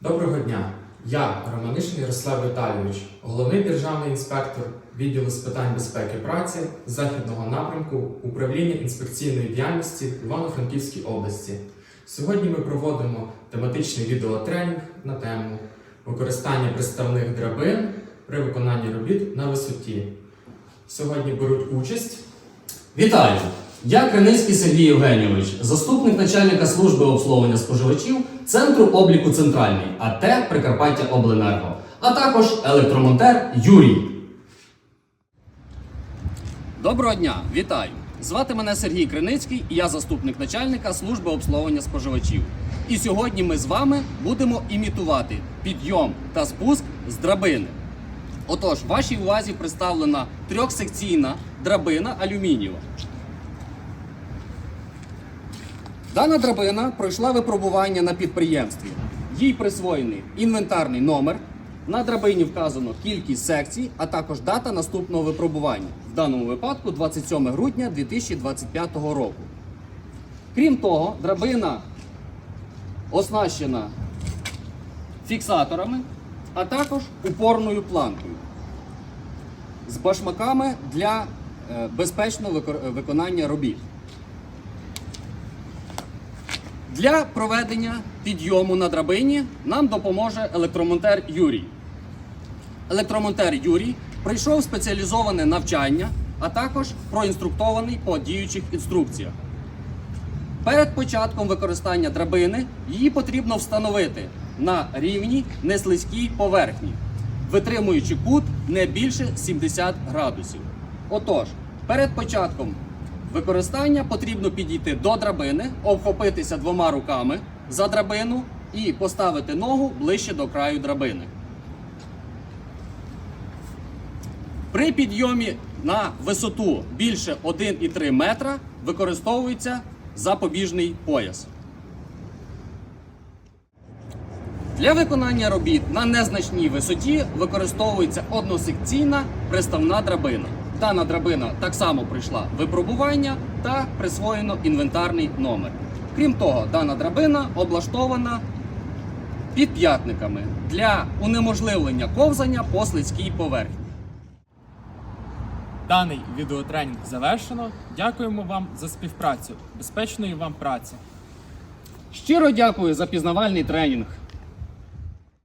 Доброго дня! Я Романишин Ярослав Віталійович, головний державний інспектор відділу з питань безпеки праці західного напрямку управління інспекційної діяльності Івано-Франківській області. Сьогодні ми проводимо тематичний відеотренінг на тему використання приставних драбин при виконанні робіт на висоті. Сьогодні беруть участь Вітаю! Я Криницький Сергій Євгенійович, заступник начальника служби обслуговування споживачів Центру обліку Центральний АТ Прикарпаття Обленерго, а також електромонтер Юрій. Доброго дня, вітаю! Звати мене Сергій Криницький і я заступник начальника служби обслуговування споживачів. І сьогодні ми з вами будемо імітувати підйом та спуск з драбини. Отож, вашій увазі представлена трьохсекційна драбина алюмінієва. Дана драбина пройшла випробування на підприємстві. Їй присвоєний інвентарний номер. На драбині вказано кількість секцій, а також дата наступного випробування. В даному випадку 27 грудня 2025 року. Крім того, драбина оснащена фіксаторами, а також упорною планкою з башмаками для е, безпечного виконання робіт. Для проведення підйому на драбині нам допоможе електромонтер Юрій. Електромонтер Юрій пройшов спеціалізоване навчання, а також проінструктований по діючих інструкціях. Перед початком використання драбини її потрібно встановити на рівній неслизькій поверхні, витримуючи кут не більше 70 градусів. Отож, перед початком використання потрібно підійти до драбини, обхопитися двома руками за драбину і поставити ногу ближче до краю драбини. При підйомі на висоту більше 1,3 метра використовується запобіжний пояс. Для виконання робіт на незначній висоті використовується односекційна приставна драбина. Дана драбина так само пройшла випробування та присвоєно інвентарний номер. Крім того, дана драбина облаштована підп'ятниками для унеможливлення ковзання по слизькій поверхні. Даний відеотренінг завершено. Дякуємо вам за співпрацю. Безпечної вам праці! Щиро дякую за пізнавальний тренінг.